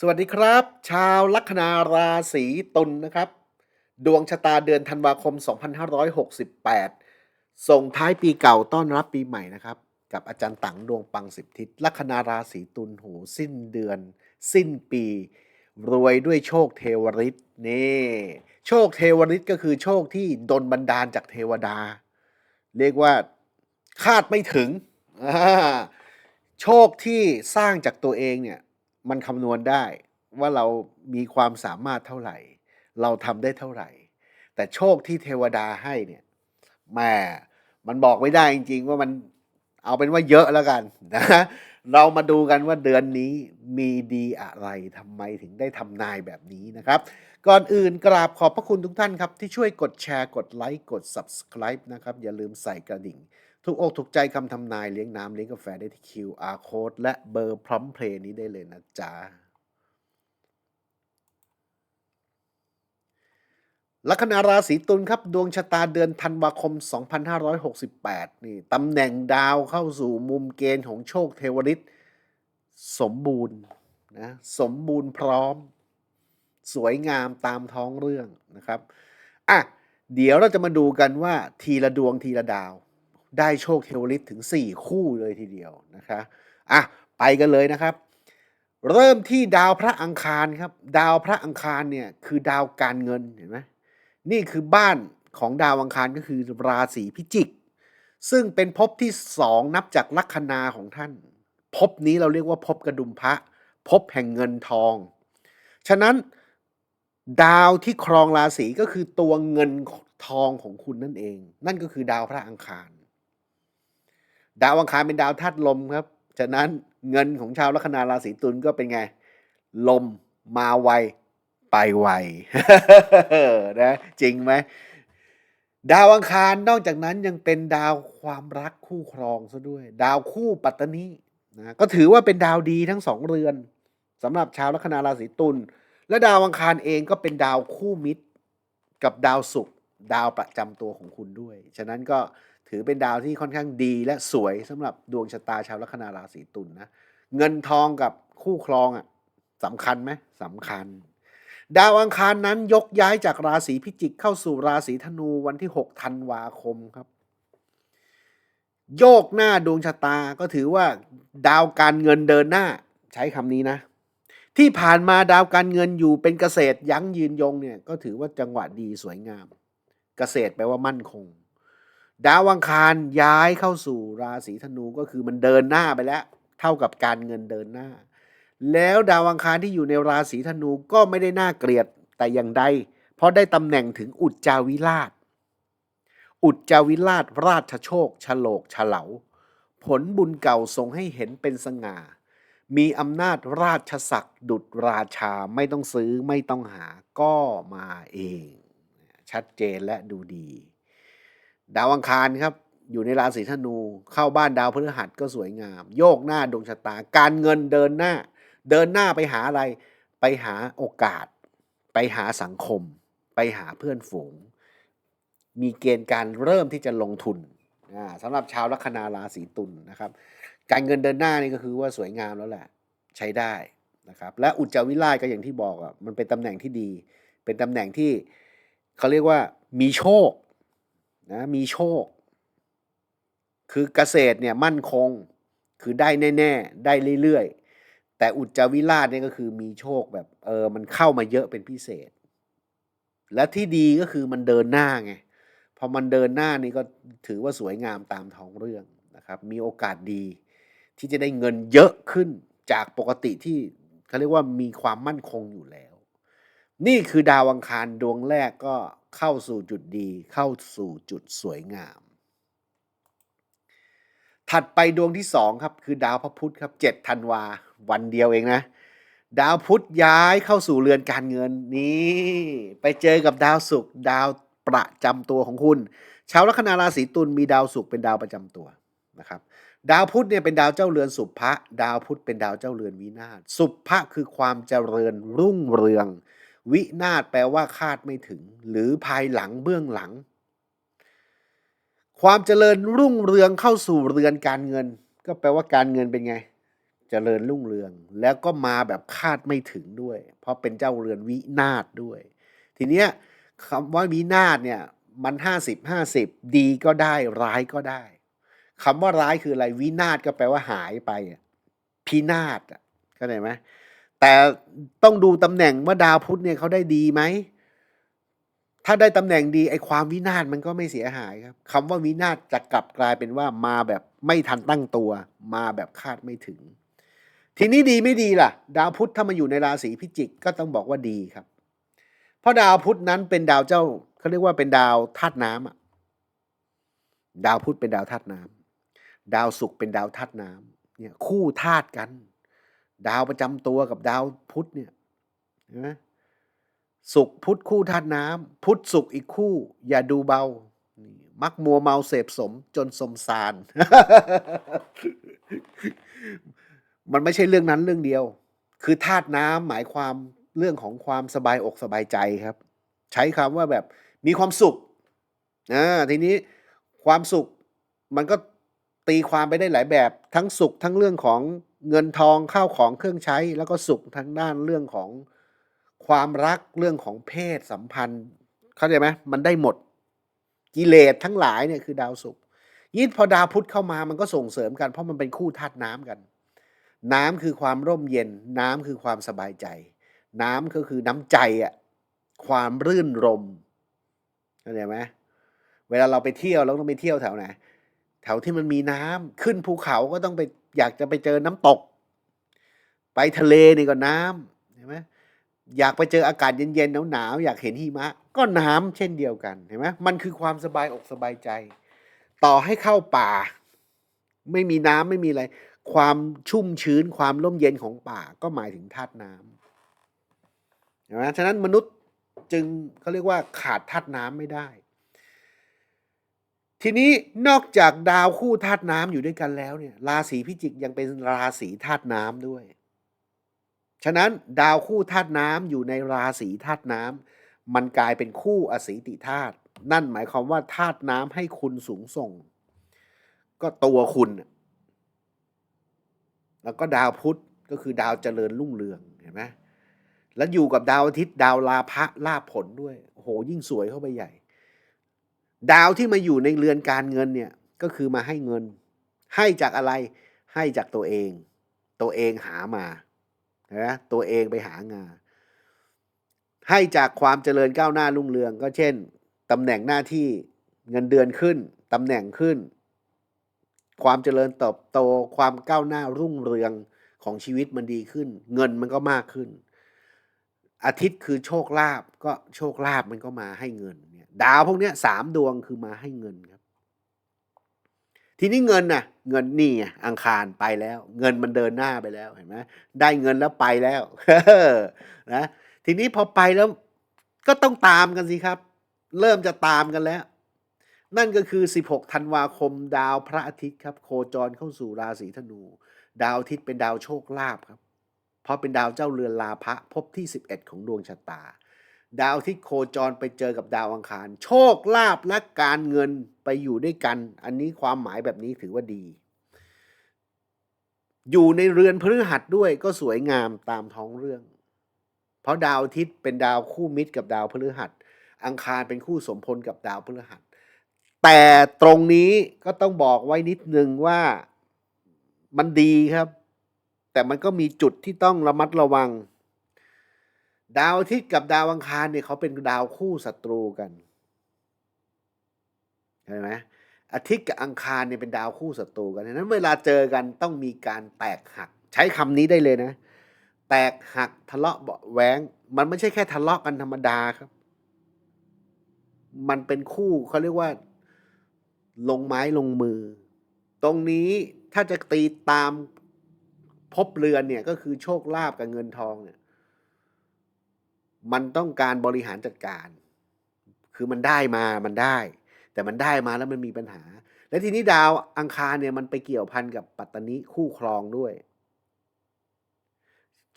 สวัสดีครับ ชาวลัคนาราศีตุลนะครับ ดวงชะตาเดือนธันวาคม 2568 ส่งท้ายปีเก่าต้อนรับปีใหม่นะครับ กับอาจารย์ตังดวงปังสิบทิศลัคนาราศีตุลโหสิ้นเดือน สิ้นปี รวยด้วยโชคเทวฤทธิ์นี่โชคเทวฤทธิ์ก็คือโชคที่ดนบันดาลจากเทวดา เรียกว่าคาดไม่ถึง โชคที่สร้างจากตัวเองเนี่ย มันคำนวณได้ว่าเรามีความสามารถเท่าไหร่ เราทำได้เท่าไหร่ แต่โชคที่เทวดาให้เนี่ยแม่มันบอกไม่ได้จริง ๆ ว่ามันเอาเป็นว่าเยอะแล้วกันนะเรามาดูกันว่าเดือนนี้มีดีอะไรทำไมถึงได้ทำนายแบบนี้นะครับ ก่อนอื่นกราบขอบพระคุณทุกท่านครับ ที่ช่วยกดแชร์กดไลค์กด Subscribe นะครับ อย่าลืมใส่กระดิ่ง ทุกอกถูกใจคำทำนายเลี้ยงน้ำเลี้ยงกาแฟได้ที่ QR code และเบอร์พร้อมเพลย์นี้ได้เลยนะจ๊ะลัคนาราศีตุลครับ ดวงชะตาเดือนธันวาคม 2568 นี่ตำแหน่งดาวเข้าสู่มุมเกณฑ์ของโชคเทวฤทธิ์สมบูรณ์นะสมบูรณ์พร้อม สวยงามตามท้องเรื่องนะครับอะเดี๋ยวเราจะมาดูกันว่าทีละดวงทีละดาว ได้โชคเทวฤทธิ์ถึง 4 คู่เลยทีเดียวนะคะอะไปกันเลยนะครับ เริ่มที่ดาวพระอังคารครับ ดาวพระอังคารเนี่ยคือดาวการเงินเห็นไหมนี่คือบ้านของดาวอังคารก็คือราศีพิจิก ซึ่งเป็นภพที่สองนับจากลัคนาของท่านภพนี้เราเรียกว่าภพกระดุมพระภพแห่งเงินทอง ฉะนั้น ดาวที่ครองราศีก็คือตัวเงินทองของคุณนั่นเอง นั่นก็คือดาวพระอังคาร ดาวอังคารเป็นดาวธาตุลมครับ ฉะนั้นเงินของชาวลัคนาราศีตุลก็เป็นไง ลมมาไวไปไวนะจริงไหมดาวอังคารนอกจากนั้นยังเป็นดาวความรักคู่ครองซะด้วย ดาวคู่ปัตตนีนะก็ถือว่าเป็นดาวดีทั้งสองเรือนสำหรับชาวลัคนาราศีตุล และดาวอังคารเองก็เป็นดาวคู่มิตร กับดาวศุกร์ดาวประจำตัวของคุณด้วย ฉะนั้นก็ถือเป็นดาวที่ค่อนข้างดีและสวยสำหรับดวงชะตาชาวลัคนาราศีตุลนะเงินทองกับคู่ครองอะสำคัญไหมสำคัญ ดาวอังคารนั้นยกย้ายจากราศีพิจิกเข้าสู่ราศีธนูวันที่ 6 ธันวาคมครับ โยกหน้าดวงชะตาก็ถือว่า ดาวการเงินเดินหน้า ใช้คำนี้นะ ที่ผ่านมาดาวการเงินอยู่เป็นเกษตรยั้งยืนยงเนี่ยก็ถือว่าจังหวะดีสวยงาม เกษตรแปลว่ามั่นคง ดาวอังคารย้ายเข้าสู่ราศีธนูก็คือมันเดินหน้าไปแล้ว เท่ากับการเงินเดินหน้า แล้วดาวอังคารที่อยู่ในราศีธนูก็ไม่ได้น่าเกลียดแต่อย่างใดเพราะได้ตำแหน่งถึงอุจจาวิราช อุจจาวิราชราชโชคฉลกฉลาผลบุญเก่าทรงให้เห็นเป็นสง่า มีอำนาจราชศักดิ์ดุจราชาไม่ต้องซื้อไม่ต้องหาก็มาเอง ชัดเจนและดูดี ดาวอังคารครับ อยู่ในราศีธนูเข้าบ้านดาวพฤหัสก็สวยงาม โยกหน้าดวงชะตา การเงินเดินหน้า เดินหน้าไปหาอะไร ไปหาโอกาส ไปหาสังคม ไปหาเพื่อนฝูง มีเกณฑ์การเริ่มที่จะลงทุน สำหรับชาวลัคนาราศีตุลนะครับ การเงินเดินหน้านี่ก็คือว่าสวยงามแล้วแหละใช้ได้นะครับ และอุจจาวิราชก็อย่างที่บอกอะมันเป็นตำแหน่งที่ดี เป็นตำแหน่งที่เขาเรียกว่ามีโชคนะมีโชค คือเกษตรเนี่ยมั่นคงคือได้แน่ ๆ ได้เรื่อยๆ แต่อุจจาวิราชเนี่ยก็คือมีโชคแบบเออมันเข้ามาเยอะเป็นพิเศษ และที่ดีก็คือมันเดินหน้าไง พอมันเดินหน้านี่ก็ถือว่าสวยงามตามท้องเรื่องนะครับมีโอกาสดี ที่จะได้เงินเยอะขึ้นจากปกติที่เขาเรียกว่ามีความมั่นคงอยู่แล้ว นี่คือดาวอังคารดวงแรกก็เข้าสู่จุดดี เข้าสู่จุดสวยงาม ถัดไปดวงที่สองครับคือดาวพระพุธครับเจ็ดธันวาวันเดียวเองนะ ดาวพุธย้ายเข้าสู่เรือนการเงินนี่ไปเจอกับดาวศุกร์ดาว ประจำตัวของคุณชาวลัคนาราศีตุลมีดาวศุกร์เป็นดาวประจำตัวนะครับดาวพุธเนี่ยเป็นดาวเจ้าเรือนสุภะดาวพุธเป็นดาวเจ้าเรือนวินาศสุภะคือความเจริญรุ่งเรือง วินาศแปลว่าคาดไม่ถึง หรือภายหลังเบื้องหลัง ความเจริญรุ่งเรืองเข้าสู่เรือนการเงิน ก็แปลว่าการเงินเป็นไง เจริญรุ่งเรือง แล้วก็มาแบบคาดไม่ถึงด้วย เพราะเป็นเจ้าเรือนวินาศด้วย ทีเนี้ย คำว่าวินาศเนี่ยมันห้าสิบห้าสิบดีก็ได้ร้ายก็ได้คำว่าร้ายคืออะไรวินาศก็แปลว่าหายไปพินาศอะเข้ไหมแต่ต้องดูตำแหน่งว่าดาวพุธเนี่ยเขาได้ดีไหมถ้าได้ตำแหน่งดีไอ้ความวินาศมันก็ไม่เสียหายครับคำว่าวินาศจะกลับกลายเป็นว่ามาแบบไม่ทันตั้งตัว มาแบบคาดไม่ถึง ทีนี้ดีไม่ดีล่ะ ดาวพุธถ้ามาอยู่ในราศีพิจิกก็ต้องบอกว่าดีครับ ราะดาวพุธนั้นเป็นดาวเจ้าเขาเรียกว่าเป็นดาวธาตุน้ำอะดาวพุธเป็นดาวธาตุน้ำดาวศุกร์เป็นดาวธาตุน้ำเนี่ยคู่ธาตุกัน ดาวประจำตัวกับดาวพุธเนี่ยนไหมศุกร์พุธคู่ธาตุน้ำพุธศุกร์อีกคู่ อย่าดูเบา มักมัวเมาเสพสมจนสมสาร มันไม่ใช่เรื่องนั้นเรื่องเดียว คือธาตุน้ำหมายความ เรื่องของความสบายอกสบายใจครับ ใช้คำว่าแบบมีความสุขอ่าทีนี้ความสุขมันก็ตีความไปได้หลายแบบ ทั้งสุขทั้งเรื่องของเงินทองข้าวของเครื่องใช้ แล้วก็สุขทางด้านเรื่องของความรักเรื่องของเพศสัมพันธ์ เข้าใจไหมมันได้หมดกิเลสทั้งหลายเนี่ยคือดาวศุกร์ยิ่งพอดาวพุธเข้ามามันก็ส่งเสริมกัน เพราะมันเป็นคู่ธาตุน้ำกัน น้ำคือความร่มเย็น น้ำคือความสบายใจ น้ำก็คือน้ำใจอะความรื่นรมเข้าใจไหมเวลาเราไปเที่ยวเราต้องไปเที่ยวแถวไหนแถวที่มันมีน้ำขึ้นภูเขาก็ต้องไปอยากจะไปเจอน้ำตก ไปทะเลนี่ก็น้ำเห็นไหมอยากไปเจออากาศเย็นๆหนาวๆอยากเห็นหิมะ ก็น้ำเช่นเดียวกันเห็นไหมมันคือความสบายอกสบายใจ ต่อให้เข้าป่า ไม่มีน้ำไม่มีอะไร ความชุ่มชื้นความร่มเย็นของป่าก็หมายถึงธาตุน้ำ เห็นไหมฉะนั้นมนุษย์จึงเขาเรียกว่าขาดธาตุน้ำไม่ได้ ทีนี้นอกจากดาวคู่ธาตุน้ำอยู่ด้วยกันแล้วเนี่ยราศีพิจิกยังเป็นราศีธาตุน้ำด้วย ฉะนั้นดาวคู่ธาตุน้ำอยู่ในราศีธาตุน้ำมันกลายเป็นคู่อสีติธาตุนั่นหมายความว่าธาตุน้ำให้คุณสูงส่ง ก็ตัวคุณ แล้วก็ดาวพุธก็คือดาวเจริญรุ่งเรืองเห็นไหม แล้วอยู่กับดาวอาทิตย์ดาวลาภะลาผลด้วยโอ้โหยิ่งสวยเข้าไปใหญ่ ดาวที่มาอยู่ในเรือนการเงินเนี่ยก็คือมาให้เงิน ให้จากอะไรให้จากตัวเอง ตัวเองหามานะตัวเองไปหางานให้จากความเจริญก้าวหน้ารุ่งเรือง ก็เช่นตำแหน่งหน้าที่เงินเดือนขึ้นตำแหน่งขึ้น ความเจริญเติบโตความก้าวหน้ารุ่งเรืองของชีวิตมันดีขึ้น เงินมันก็มากขึ้น อาทิตย์คือโชคลาภก็โชคลาภมันก็มาให้เงินเนี่ยดาวพวกเนี้ยสามดวงคือมาให้เงินครับ ทีนี้เงินน่ะ เงินนี่อังคารไปแล้ว เงินมันเดินหน้าไปแล้วเห็นไหมได้เงินแล้วไปแล้วนะทีนี้พอไปแล้วก็ต้องตามกันสิครับ เริ่มจะตามกันแล้ว นั่นก็คือ 16 ธันวาคม ดาวพระอาทิตย์ครับ โคจรเข้าสู่ราศีธนู ดาวอาทิตย์เป็นดาวโชคลาภครับ เพราะเป็นดาวเจ้าเรือนลาภะพบที่ 11 ของดวงชะตา ดาวอาทิตย์โคจรไปเจอกับดาวอังคาร โชคลาภและการเงินไปอยู่ด้วยกัน อันนี้ความหมายแบบนี้ถือว่าดี อยู่ในเรือนพฤหัสด้วยก็สวยงามตามท้องเรื่อง เพราะดาวอาทิตย์เป็นดาวคู่มิตรกับดาวพฤหัส อังคารเป็นคู่สมพลกับดาวพฤหัส แต่ตรงนี้ก็ต้องบอกไว้นิดนึงว่ามันดีครับ แต่มันก็มีจุดที่ต้องระมัดระวัง ดาวอาทิตย์กับดาวอังคารเนี่ยเขาเป็นดาวคู่ศัตรูกันเห็นไหมอาทิตย์กับอังคารเนี่ยเป็นดาวคู่ศัตรูกันดังนั้นเวลาเจอกันต้องมีการแตกหัก ใช้คำนี้ได้เลยนะ แตกหักทะเลาะเบาแหวง มันไม่ใช่แค่ทะเลาะกันธรรมดาครับ มันเป็นคู่เขาเรียกว่า ลงไม้ลงมือ ตรงนี้ถ้าจะตีตาม พบเรือนเนี่ยก็คือโชคลาภกับเงินทองเนี่ย มันต้องการบริหารจัดการ คือมันได้มามันได้ แต่มันได้มาแล้วมันมีปัญหา และทีนี้ดาวอังคารเนี่ยมันไปเกี่ยวพันกับปัตตานิคู่ครองด้วย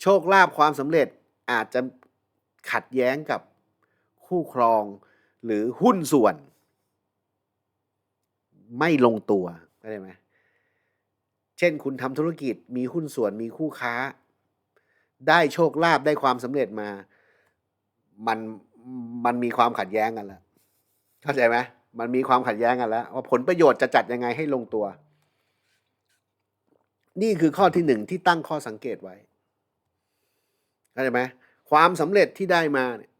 โชคลาภความสำเร็จอาจจะขัดแย้งกับคู่ครองหรือหุ้นส่วน ไม่ลงตัวเข้ไหม เช่น คุณทำธุรกิจมีหุ้นส่วนมีคู่ค้า ได้โชคลาภได้ความสำเร็จมา มันมันมีความขัดแย้งกันแล้วเข้าใจไหมมันมีความขัดแย้งกันแล้วว่าผลประโยชน์จะจัดยังไงให้ลงตัว นี่คือข้อที่หนึ่งที่ตั้งข้อสังเกตไว้เข้าใจไหมความสำเร็จที่ได้มาเนี่ย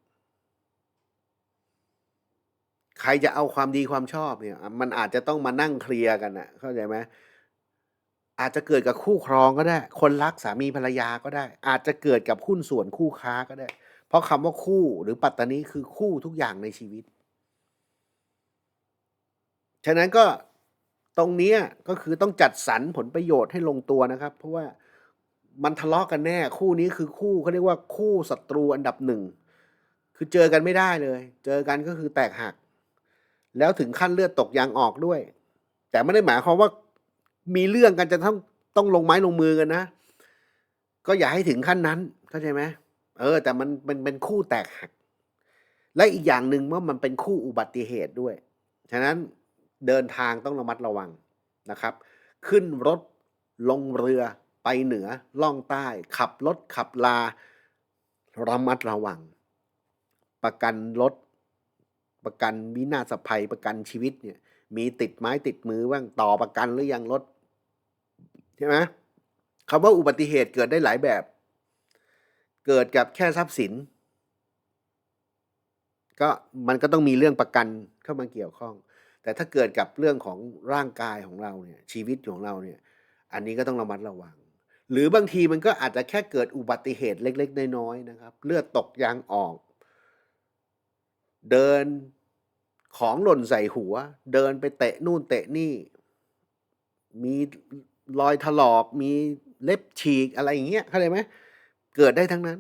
ใครจะเอาความดีความชอบเนี่ย มันอาจจะต้องมานั่งเคลียร์กันนะเข้าใจไหม อาจจะเกิดกับคู่ครองก็ได้ คนรักสามีภรรยาก็ได้ อาจจะเกิดกับหุ้นส่วนคู่ค้าก็ได้ เพราะคำว่าคู่หรือปัตตานีคือคู่ทุกอย่างในชีวิต ฉะนั้นก็ตรงนี้ก็คือต้องจัดสรรผลประโยชน์ให้ลงตัวนะครับ เพราะว่ามันทะเลาะกันแน่ คู่นี้คือคู่เขาเรียกว่าคู่ศัตรูอันดับหนึ่งคือเจอกันไม่ได้เลย เจอกันก็คือแตกหัก แล้วถึงขั้นเลือดตกยางออกด้วย แต่ไม่ได้หมายความว่า มีเรื่องกันจะต้องต้องลงไม้ลงมือกันนะ ก็อย่าให้ถึงขั้นนั้นเข้าใจไหมเออ แต่มันเป็นเป็นคู่แตกหัก และอีกอย่างหนึ่งว่ามันเป็นคู่อุบัติเหตุด้วย ฉะนั้นเดินทางต้องระมัดระวังนะครับ ขึ้นรถลงเรือไปเหนือล่องใต้ ขับรถขับลา ระมัดระวัง ประกันรถประกันวินาศภัยประกันชีวิตเนี่ย มีติดไม้ติดมือบ้างต่อประกันหรือยังรถ ใช่ไหมคำว่าอุบัติเหตุเกิดได้หลายแบบ เกิดกับแค่ทรัพย์สิน ก็มันก็ต้องมีเรื่องประกันเข้ามาเกี่ยวข้อง แต่ถ้าเกิดกับเรื่องของร่างกายของเราเนี่ยชีวิตของเราเนี่ย อันนี้ก็ต้องระมัดระวัง หรือบางทีมันก็อาจจะแค่เกิดอุบัติเหตุเล็ก ๆ น้อยๆนะครับ เลือดตกยางออก เดินของหล่นใส่หัว เดินไปเตะนู่นเตะนี่ มี รอยถลอกมีเล็บฉีกอะไรอย่างเงี้ยเข้าใจไหมเกิดได้ทั้งนั้น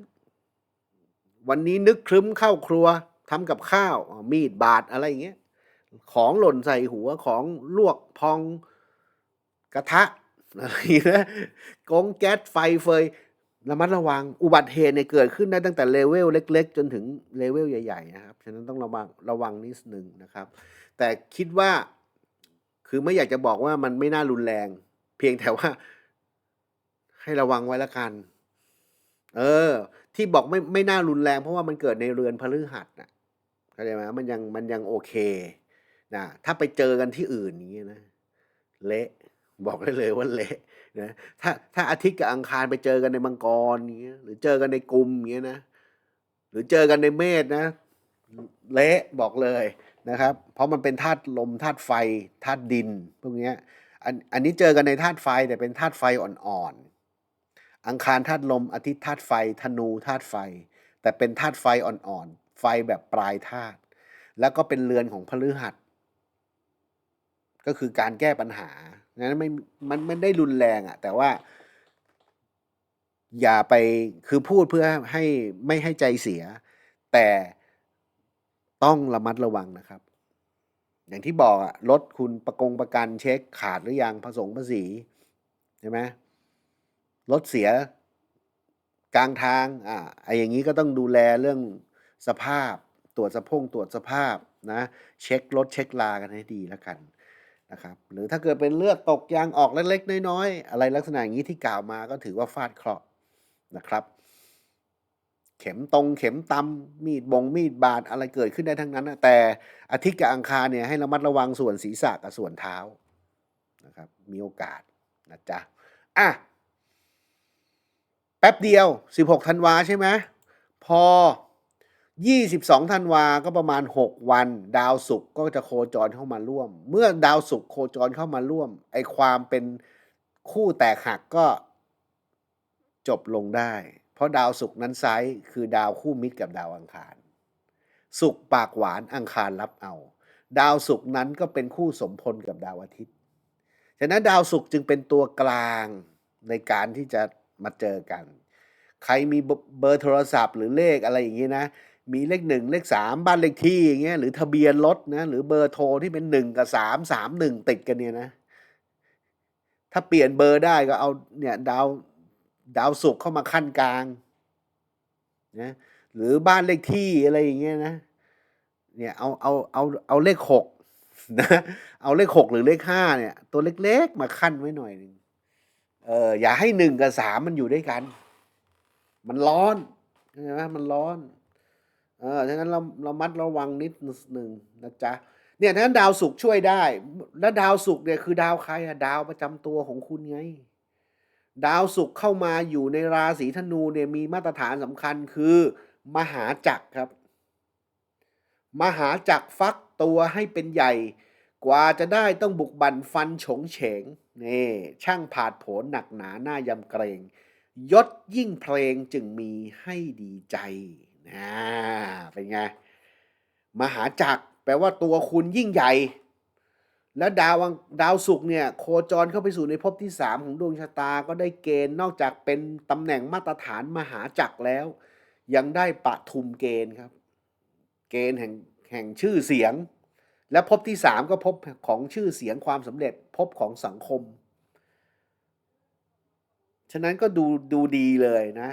วันนี้นึกครึ้มเข้าครัวทำกับข้าว มีดบาดอะไรอย่างเงี้ยของหล่นใส่หัวของลวกพองกระทะอะไรอย่างเงี้ยกงแก๊สไฟเฟยระมัดระวังอุบัติเหตุเนี่ยเกิดขึ้นได้ตั้งแต่เลเวลเล็ก ๆ จนถึงเลเวลใหญ่ๆนะครับฉะนั้นต้องระวังระวังนิดหนึ่งนะครับ แต่คิดว่าคือไม่อยากจะบอกว่ามันไม่น่ารุนแรง เพียงแต่ว่า ให้ระวังไว้ละกัน เออ ที่บอกไม่ไม่น่ารุนแรงเพราะว่ามันเกิดในเรือนพฤหัสนะเข้าใจไหมมันยังมันยังโอเคนะถ้าไปเจอกันที่อื่นอย่างเงี้นะ เละบอกได้เลยว่าเละนะถ้าถ้าอาทิตย์กับอังคารไปเจอกันในมังกรเงี้ยหรือเจอกันในกลุ่มเงี้ยนะหรือเจอกันในเมษนะเละบอกเลยนะครับ เพราะมันเป็นธาตุลมธาตุไฟธาตุดินพวกเนี้ย อันอันนี้เจอกันในธาตุไฟแต่เป็นธาตุไฟอ่อนๆ อังคารธาตุลมอาทิตย์ธาตุไฟ ธนูธาตุไฟ แต่เป็นธาตุไฟอ่อนๆ ไฟแบบปลายธาตุ แล้วก็เป็นเรือนของพฤหัส ก็คือการแก้ปัญหา นั้นไม่ มันไม่ได้รุนแรงอะแต่ว่า อย่าไป คือพูดเพื่อให้ไม่ให้ใจเสีย แต่ต้องระมัดระวังนะครับ อย่างที่บอกอะรถคุณประกงประกันเช็คขาดหรือยังผสมภาษีใช่ไหมรถเสียกลางทางอ่าไออย่างนี้ก็ต้องดูแลเรื่องสภาพ ตรวจสะพงตรวจสภาพนะเช็ครถเช็คลากันให้ดีแล้วกันนะครับหรือถ้าเกิดเป็นเลือดตกยางออกเล็กๆน้อยๆ อะไรลักษณะอย่างนี้ที่กล่าวมาก็ถือว่าฟาดเคราะห์นะครับ เข็มตรงเข็มตำมีดบงมีดบาดอะไรเกิดขึ้นได้ทั้งนั้นนะแต่อาทิตย์กับอังคารเนี่ยให้ระมัดระวังส่วนศีรษะกับส่วนเท้านะครับมีโอกาสนะจ๊ะอะแป๊บเดียว 16ธันวาใช่ไหมพอ 22ธันวาก็ประมาณ 6 วัน ดาวศุกร์ก็จะโคจรเข้ามาร่วม เมื่อดาวศุกร์โคจรเข้ามาร่วมไอความเป็นคู่แตกหักก็จบลงได้ ราะดาวศุกร์นั้นไซส์คือดาวคู่มิตรกับดาวอังคาร ศุกร์ปากหวานอังคารรับเอา ดาวศุกร์นั้นก็เป็นคู่สมพลกับดาวอาทิตย์ ฉะนั้นดาวศุกร์จึงเป็นตัวกลางในการที่จะมาเจอกัน ใครมีเบอร์โทรศัพท์หรือเลขอะไรอย่างนี้นะ มีเลขหนึ่งเลขสามบ้านเลขที่อย่างเงี้ยหรือทะเบียนรถนะหรือเบอร์โทรที่เป็นหนึ่งกับสามสามหนึ่งติดกันเนี่ยนะ ถ้าเปลี่ยนเบอร์ได้ก็เอาเนี่ยดาว ดาวศุกร์เข้ามาขั้นกลางนะหรือบ้านเลขที่อะไรอย่างเงี้ยนะเนี่ยเอาเอาเอาเอาเลขหกนะเอาเลขหกหรือเลขห้าเนี่ย ตัวเล็กๆ มาขั้นไว้หน่อยหนึ่งเอออย่าให้หนึ่งกับสามมันอยู่ด้วยกัน มันร้อนใช่ไหมมันร้อนเออฉะนั้นเราเรามัดระวังนิดหนึ่งนะจ๊ะเนี่ยฉะนั้นดาวศุกร์ช่วยได้ แล้วดาวศุกร์เนี่ยคือดาวใครอะดาวประจำตัวของคุณไง ดาวศุกร์เข้ามาอยู่ในราศีธนูเนี่ยมีมาตรฐานสำคัญคือ มหาจักรครับ มหาจักรฟักตัวให้เป็นใหญ่ กว่าจะได้ต้องบุกบั่นฟันฉงเฉงนี่ช่างผาดโผนหนักหนาหน้ายำเกรง ยศยิ่งเพลงจึงมีให้ดีใจนะเป็นไง มหาจักรแปลว่าตัวคุณยิ่งใหญ่ และดาวอังดาวศุกร์เนี่ยโคจรเข้าไปสู่ในภพที่สามของดวงชะตาก็ได้เกณฑ์นอกจากเป็นตำแหน่งมาตรฐานมหาจักรแล้ว ยังได้ปะทุมเกณฑ์ครับ เกณฑ์แห่งแห่งชื่อเสียง และภพที่สามก็ภพของชื่อเสียงความสำเร็จภพของสังคม ฉะนั้นก็ดูดูดีเลยนะ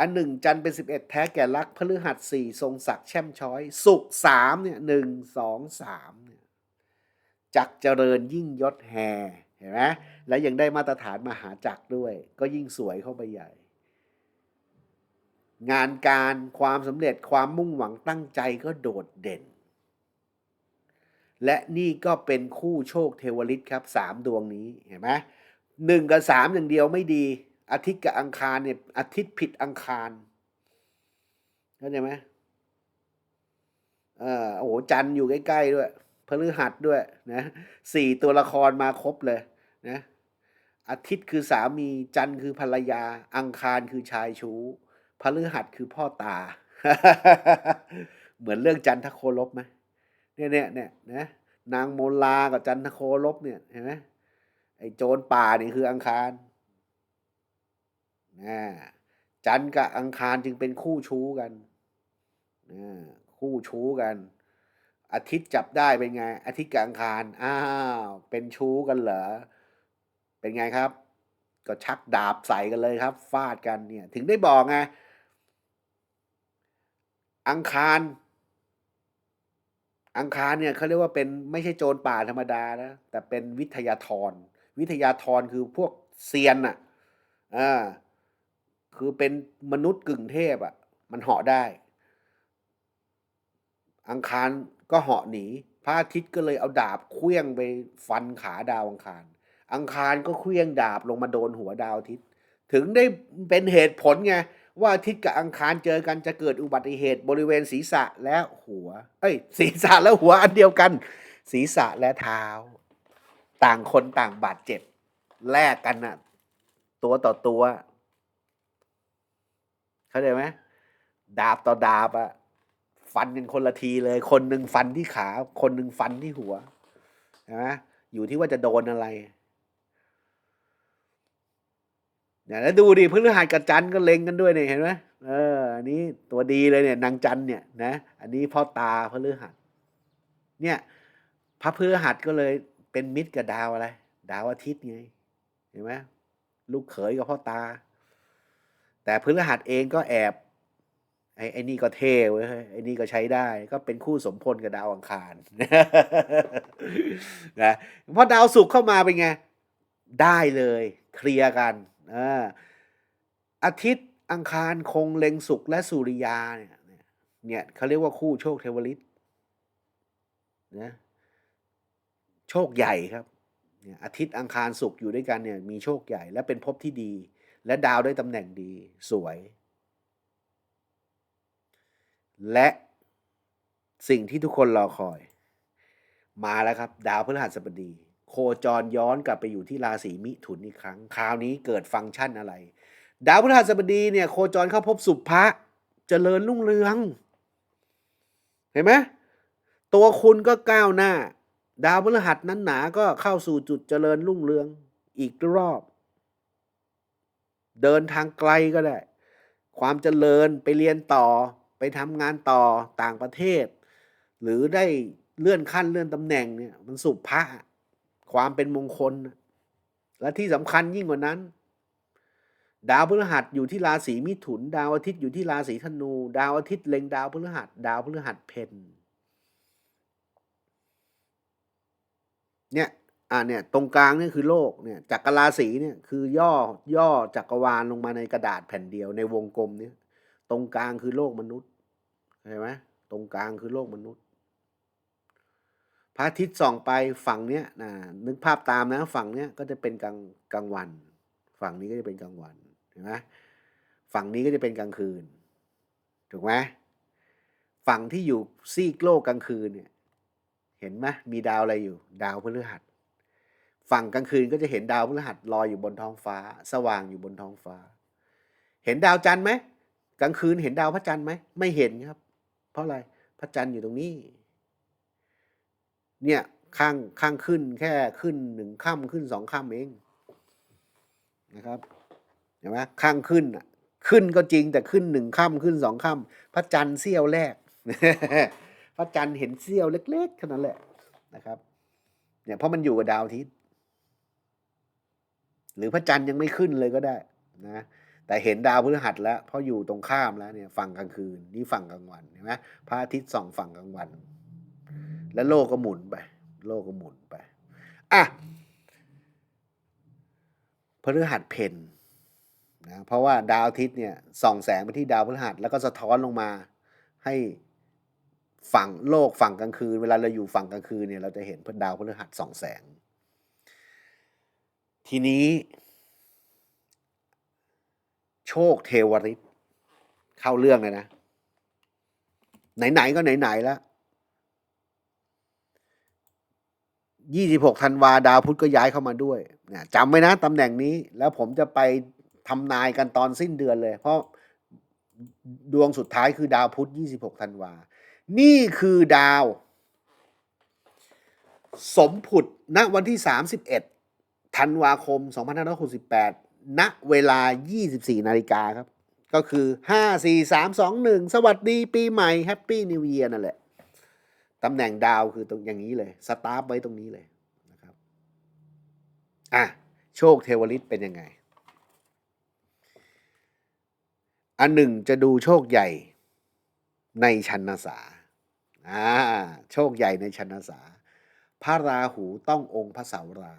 อันหนึ่งจันเป็นสิบเอ็ดแท้แก่ลักพฤหัสสี่ทรงศักดิ์แช่มช้อย สุกร์สามเนี่ยหนึ่งสองสามเนี่ย จักเจริญยิ่งยศแห่เห็นไหมและยังได้มาตรฐานมหาจักรด้วย ก็ยิ่งสวยเข้าไปใหญ่ งานการความสำเร็จความมุ่งหวังตั้งใจก็โดดเด่น และนี่ก็เป็นคู่โชคเทวฤทธิ์ครับสามดวงนี้เห็นไหมหนึ่งกับสามอย่างเดียวไม่ดี อาทิตย์กับอังคารเนี่ยอาทิตย์ผิดอังคารเข้าใจไหมเออโอ้โหจันทร์อยู่ใกล้ๆด้วย พฤหัสด้วยนะสี่ตัวละครมาครบเลยนะอาทิตย์คือสามีจันทร์คือภรรยา อังคารคือชายชู้พฤหัสคือพ่อตา เหมือนเรื่องจันทโคลบไหมเนี่ยเนี่ยเนี่ยนะนางโมลากับจันทโคลบเนี่ยเห็นไหมไอ้โจรป่านี่คืออังคารนะจันทร์กับอังคารจึงเป็นคู่ชู้กันนะคู่ชู้กัน อาทิตย์จับได้เป็นไง อาทิตย์กับอังคารอ้าวเป็นชู้กันเหรอเป็นไงครับ ก็ชักดาบใส่กันเลยครับ ฟาดกันเนี่ย ถึงได้บอกไงอังคาร อังคารเนี่ยเขาเรียกว่าเป็นไม่ใช่โจรป่าธรรมดานะแต่เป็นวิทยาธร วิทยาธรคือพวกเซียนอะอ่าคือเป็นมนุษย์กึ่งเทพอะมันเหาะได้ อังคาร ก็เหาะหนี พระอาทิตย์ก็เลยเอาดาบเคลื่องไปฟันขาดาวอังคาร อังคารก็เคลื่องดาบลงมาโดนหัวดาวอาทิตย์ ถึงได้เป็นเหตุผลไงว่าอาทิตย์กับอังคารเจอกันจะเกิดอุบัติเหตุบริเวณศีรษะและหัว เอ้ย ศีรษะและหัวอันเดียวกัน ศีรษะและเท้า ต่างคนต่างบาดเจ็บแลกกันน่ะ ตัวต่อตัว เข้าใจไหมดาบต่อดาบอะ ฟันกันคนละทีเลย คนหนึ่งฟันที่ขา คนหนึ่งฟันที่หัวนไหมอยู่ที่ว่าจะโดนอะไรเนี่ยแล้วดูดิพฤหัสกับจันก็เล็งกันด้วยเนี่ยเห็นไหมเออ อันนี้ตัวดีเลยเนี่ย นางจันเนี่ยนะ อันนี้พ่อตาพฤหัส เนี่ย พระพฤหัสก็เลยเป็นมิตรกับดาวอะไร ดาวอาทิตย์ไง เห็นไหมลูกเขยกับพ่อตา แต่พฤหัสเองก็แอบ ไอ้ไอ้นี่ก็เท่เว้ยไอ้นี่ก็ใช้ได้ก็เป็นคู่สมพลกับดาวอังคารนะพอดาวศุกร์เข้ามาเป็นไง ได้เลยเคลียร์กันอาทิตย์อังคารคงเล็งศุกร์และสุริยาเนี่ยเนี่ยเขาเรียกว่าคู่โชคเทวฤทธิ์นะโชคใหญ่ครับเนี่ยอาทิตย์อังคารศุกร์อยู่ด้วยกันเนี่ยมีโชคใหญ่และเป็นภพที่ดี และดาวได้ตำแหน่งดีสวย และสิ่งที่ทุกคนรอคอย มาแล้วครับ ดาวพฤหัสบดี โคจรย้อนกลับไปอยู่ที่ราศีมิถุนอีกครั้ง คราวนี้เกิดฟังก์ชันอะไร ดาวพฤหัสบดีเนี่ย โคจรเข้าพบสุภะเจริญรุ่งเรือง เห็นไหมตัวคุณก็ก้าวหน้า ดาวพฤหัสนั้นหนาก็เข้าสู่จุดเจริญรุ่งเรืองอีกรอบ เดินทางไกลก็ได้ ความเจริญไปเรียนต่อ ไปทำงานต่อต่างประเทศ หรือได้เลื่อนขั้นเลื่อนตำแหน่งเนี่ยมันสุภาพความเป็นมงคล และที่สำคัญยิ่งกว่านั้น ดาวพฤหัสอยู่ที่ราศีมิถุน ดาวอาทิตย์อยู่ที่ราศีธนู ดาวอาทิตย์เล็งดาวพฤหัส ดาวพฤหัสเพนเนี่ยอ่าเนี่ยตรงกลางเนี่ยคือโลกเนี่ยจักรราศีเนี่ยคือย่อย่อจักรวาลลงมาในกระดาษแผ่นเดียวในวงกลมเนี่ย ตรงกลางคือโลกมนุษย์เห็นไหมตรงกลางคือโลกมนุษย์ พระอาทิตย์ส่องไปฝั่งเนี้ยนะนึกภาพตามนะฝั่งเนี้ยก็จะเป็นกลางกลางวัน ฝั่งนี้ก็จะเป็นกลางวันเห็นไหมฝั่งนี้ก็จะเป็นกลางคืน ถูกไหมฝั่งที่อยู่ซีกโลกกลางคืนเนี่ยเห็นไหมมีดาวอะไรอยู่ ดาวพฤหัส ฝั่งกลางคืนก็จะเห็นดาวพฤหัสลอยอยู่บนท้องฟ้า สว่างอยู่บนท้องฟ้า เห็นดาวจันทร์ไหม กลางคืนเห็นดาวพระจันทร์ไหมไม่เห็นครับ เพราะอะไรพระจันทร์อยู่ตรงนี้ เนี่ยข้างข้างขึ้นแค่ขึ้นหนึ่งค่ำขึ้นสองค่ำเองนะครับเห็นไหมข้างขึ้นอะขึ้นก็จริงแต่ขึ้นหนึ่งค่ำขึ้นสองค่ำพระจันทร์เสี้ยวแรก พระจันทร์เห็นเสี้ยวเล็กๆเท่นั้นแหละนะครับเนี่ยเพราะมันอยู่กับดาวอาทิตย์หรือพระจันทร์ยังไม่ขึ้นเลยก็ได้นะ แต่เห็นดาวพฤหัสแล้วเพราะอยู่ตรงข้ามแล้วเนี่ยฝั่งกลางคืนนี่ฝั่งกลางวันเห็นไหมพระอาทิตย์ส่องฝั่งกลางวัน แล้วโลกก็หมุนไป โลกก็หมุนไปอะพฤหัสเพนนะเพราะว่าดาวอาทิตย์เนี่ยส่องแสงไปที่ดาวพฤหัสแล้วก็สะท้อนลงมาให้ฝั่งโลกฝั่งกลางคืน เวลาเราอยู่ฝั่งกลางคืนเนี่ยเราจะเห็นพดาวพฤหัสส่องแสง ทีนี้ คเทวริตเข้าเรื่องเลยนะ ไหน ๆ ก็ไหน ๆ แล้วยี่สิบหกธันวาดาวพุธก็ย้ายเข้ามาด้วยเนี่ยจำไว้นะตำแหน่งนี้ แล้วผมจะไปทำนายกันตอนสิ้นเดือนเลย เพราะดวงสุดท้ายคือดาวพุธยี่สิบหกธันวา นี่คือดาว สมผุดณวันที่สามสิบเอ็ดธันวาคม2568 ณเวลา 24 นาฬิกาครับ ก็คือ 5 4 3 2 1 สวัสดีปีใหม่แฮปปี้นิว e ย r นั่นแหละ ตำแหน่งดาวคือตรงอย่างนี้เลย สตาร์ฟไว้ตรงนี้เลยนะครับ อะ โชคเทวริตเป็นยังไง อันหนึ่งจะดูโชคใหญ่ในชันนาสาอ่าโชคใหญ่ในชันนาสาพระราหูต้ององค์พระเสารา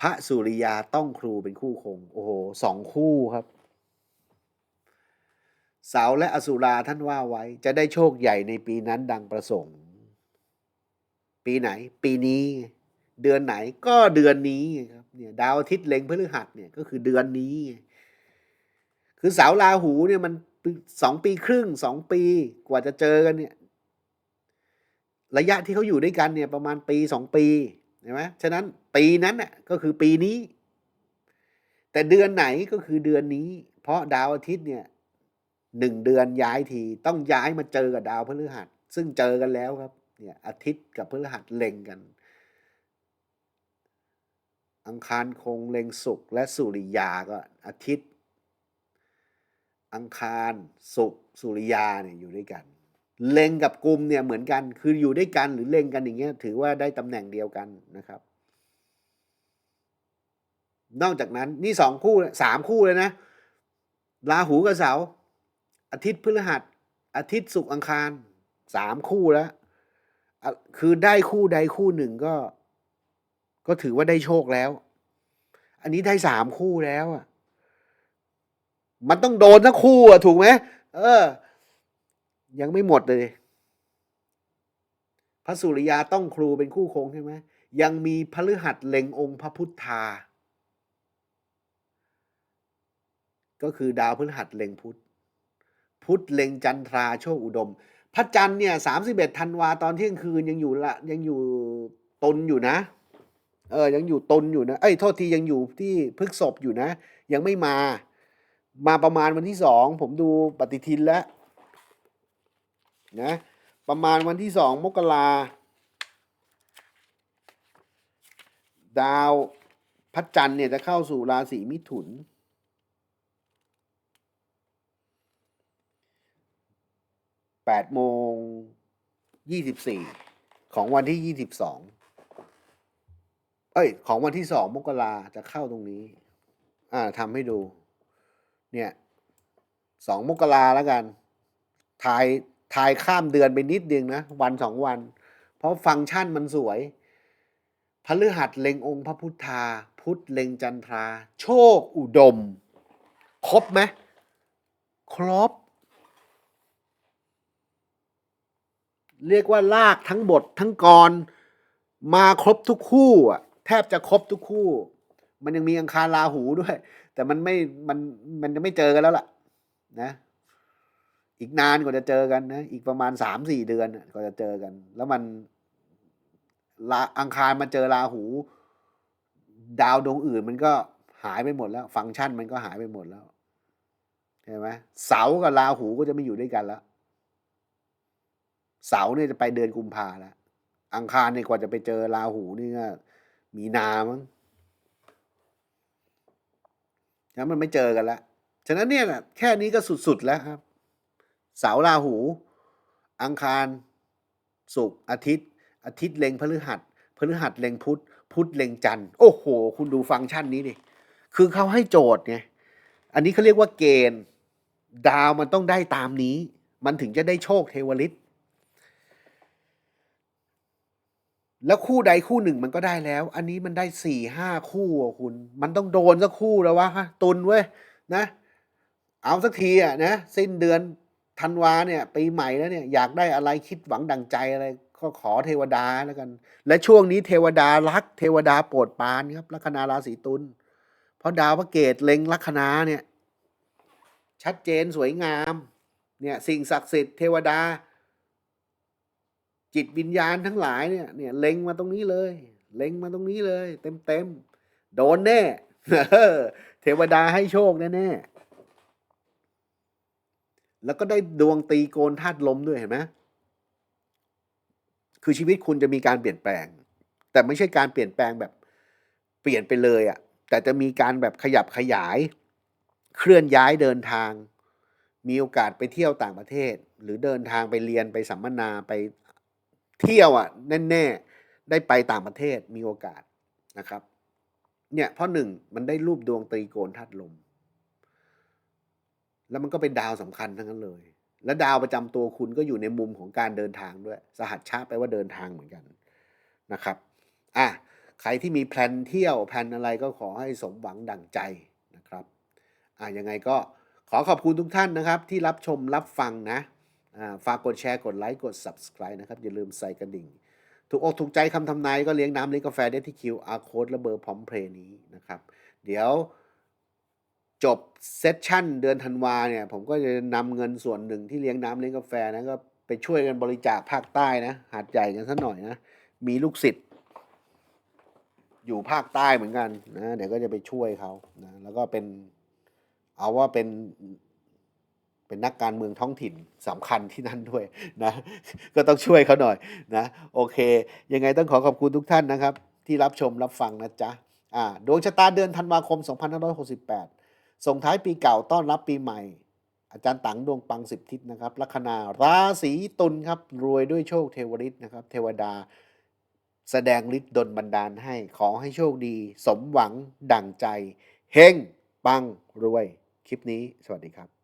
พระสุริยาต้องครูเป็นคู่คง โอ้โหสองคู่ครับ เสาและอสุราท่านว่าไว้ จะได้โชคใหญ่ในปีนั้นดังประสงค์ ปีไหน ปีนี้ เดือนไหนก็เดือนนี้ครับเนี่ยดาวอาทิตย์เล็งพฤหัสเนี่ยก็คือเดือนนี้ คือเสาราหูเนี่ยมันสองปีครึ่งสองปีกว่าจะเจอกันเนี่ย ระยะที่เขาอยู่ด้วยกันเนี่ยประมาณปีสองปีเห็นไหมฉะนั้น ปีนั้นน่ะก็คือปีนี้ แต่เดือนไหนก็คือเดือนนี้ เพราะดาวอาทิตย์เนี่ยหนึ่งเดือนย้ายทีต้องย้ายมาเจอกับดาวพฤหัส ซึ่งเจอกันแล้วครับ เนี่ย อาทิตย์กับพฤหัสเล็งกัน อังคารคงเล็งศุกร์และสุริยาก็อาทิตย์ อังคารศุกร์สุริยาเนี่ยอยู่ด้วยกัน เล็งกับกลุ่มเนี่ยเหมือนกัน คืออยู่ด้วยกันหรือเล็งกันอย่างเงี้ยถือว่าได้ตำแหน่งเดียวกันนะครับ นอกจากนั้นนี่สองคู่สามคู่เลยนะราหูกับเสาอาทิตย์พฤหัส อาทิตย์ศุกร์อังคารสามคู่แล้ว คือได้คู่ใดคู่หนึ่งก็ ก็ถือว่าได้โชคแล้ว อันนี้ได้สามคู่แล้วอะมันต้องโดนทั้งคู่อะถูกไหมเออ ยังไม่หมดเลยพระสุริยาต้องครูเป็นคู่คงใช่ไหมยังมีพฤหัสเล็งองค์พระพุทธา ก็คือดาวพฤหัสเล็งพุธพุธเล็งจันทราโชคอุดม พระจันทร์เนี่ยสามสิบเอ็ดธันวาตอนเที่ยงคืนยังอยู่ละยังอยู่ตนอยู่นะ เออยังอยู่ตนอยู่นะเอ้ยโทษทียังอยู่ที่พฤกษบอยู่นะ ยังไม่มา มาประมาณวันที่สองผมดูปฏิทินแล้วนะประมาณวันที่สองมกราดาวพระจันทร์เนี่ยจะเข้าสู่ราศีมิถุน แปดโมงยี่สิบสี่ของวันที่ยี่สิบสองเอ้ย ของวันที่สองมกราจะเข้าตรงนี้ อ่าทำให้ดู เนี่ยสองมกราแล้วกัน ทาย ทายข้ามเดือนไปนิดเดียวนะ วันสองวัน เพราะฟังก์ชันมันสวยพฤหัสเล็งองค์พระพุทธา พุทธเล็งจันทรา โชคอุดม ครบไหม ครบ เรียกว่าลากทั้งบททั้งกร มาครบทุกคู่อะแทบจะครบทุกคู่ มันยังมีอังคารราหูด้วย แต่มันไม่มันมันจะไม่เจอกันแล้วล่ะ นะ อีกนานกว่าจะเจอกันนะอีกประมาณสามสี่เดือนกว่าจะเจอกัน แล้วมันลาอังคารมาเจอราหู ดาวดวงอื่น มันก็หายไปหมดแล้ว ฟังก์ชันมันก็หายไปหมดแล้วใช่ไหมเสากับราหูก็จะไม่อยู่ด้วยกันแล้ว เสาร์เนี่ยจะไปเดือนกุมภาแล้วอังคารเนี่ยกว่าจะไปเจอราหูนี่ก็มีนามั้งฉะนั้นมันไม่เจอกันแล้วฉะนั้นเนี่ยแค่นี้ก็สุดๆแล้วครับ เสาร์ราหู อังคารศุกร์อาทิตย์ อาทิตย์เล็งพฤหัสพฤหัสเล็งพุธพุธเล็งจันทร์โอ้โห คุณดูฟังก์ชันนี้ดิคือเขาให้โจทย์ไงอันนี้เขาเรียกว่าเกณฑ์ ดาวมันต้องได้ตามนี้ มันถึงจะได้โชคเทวฤทธิ์ แล้วคู่ใดคู่หนึ่งมันก็ได้แล้ว อันนี้มันได้สี่ห้าคู่อะคุณ มันต้องโดนสักคู่แล้ววะฮะตุนเว้ยนะ เอาสักทีอะนะสิ้นเดือนธันวาเนี่ยปีใหม่แล้วเนี่ยอยากได้อะไรคิดหวังดังใจอะไรก็ขอเทวดาแล้วกัน และช่วงนี้เทวดารัก เทวดาโปรดปานครับลัคนาราศีตุลเพราะดาวพระเกตเล็งลัคนาเนี่ยชัดเจนสวยงามเนี่ยสิ่งศักดิ์สิทธิ์เทวดา จิตวิญญาณทั้งหลายเนี่ยเนี่ยเล็งมาตรงนี้เลย เล็งมาตรงนี้เลย เต็มเต็มๆโดนแน่เทวดาให้โชคแน่ๆแล้วก็ได้ดวงตีโกนธาตุลมด้วยเห็นไหมคือชีวิตคุณจะมีการเปลี่ยนแปลง แต่ไม่ใช่การเปลี่ยนแปลงแบบเปลี่ยนไปเลยอะ่ะ แต่จะมีการแบบขยับขยาย เคลื่อนย้ายเดินทาง มีโอกาสไปเที่ยวต่างประเทศ หรือเดินทางไปเรียนไปสัมมนาไป เที่ยวอะแน่ๆ ได้ไปต่างประเทศมีโอกาสนะครับ เนี่ยเพราะหนึ่งมันได้รูปดวงตรีโกนธาตุลม แล้วมันก็เป็นดาวสำคัญทั้งนั้นเลย และดาวประจำตัวคุณก็อยู่ในมุมของการเดินทางด้วย สหัสชาแปลว่าเดินทางเหมือนกันนะครับอะใครที่มีแพลนเที่ยวแพลนอะไรก็ขอให้สมหวังดั่งใจนะครับอะยังไงก็ขอขอบคุณทุกท่านนะครับ ที่รับชมรับฟังนะ ฝากกดแชร์กดไลค์กด Subscribe นะครับ อย่าลืมใส่กระดิ่ง ถูกอกถูกใจคำทำนายก็เลี้ยงน้ำเลี้ยงกาแฟได้ที่ QR code และเบอร์พร้อมเพลย์นี้นะครับ เดี๋ยวจบเซสชั่นเดือนธันวาเนี่ย ผมก็จะนำเงินส่วนหนึ่งที่เลี้ยงน้ำเลี้ยงกาแฟนะก็ไปช่วยกันบริจาคภาคใต้นะ หาดใหญ่กันสักหน่อยนะ มีลูกศิษย์อยู่ภาคใต้เหมือนกันนะ เดี๋ยวก็จะไปช่วยเขานะ แล้วก็เป็นเอาว่าเป็น เป็นนักการเมืองท้องถิ่นสำคัญที่นั่นด้วยนะก็ต้องช่วยเขาหน่อยนะโอเค ยังไงต้องขอขอบคุณทุกท่านนะครับ ที่รับชมรับฟังนะจ๊ะอ่าดวงชะตาเดือนธันวาคม 2568 ส่งท้ายปีเก่าต้อนรับปีใหม่ อาจารย์ตังดวงปังสิบทิศนะครับลัคนาราศีตุลครับรวยด้วยโชคเทวฤทธิ์นะครับ เทวดา แสดงฤทธิ์ดลบันดาลให้ขอให้โชคดี สมหวังดั่งใจเฮงปังรวย คลิปนี้ สวัสดีครับ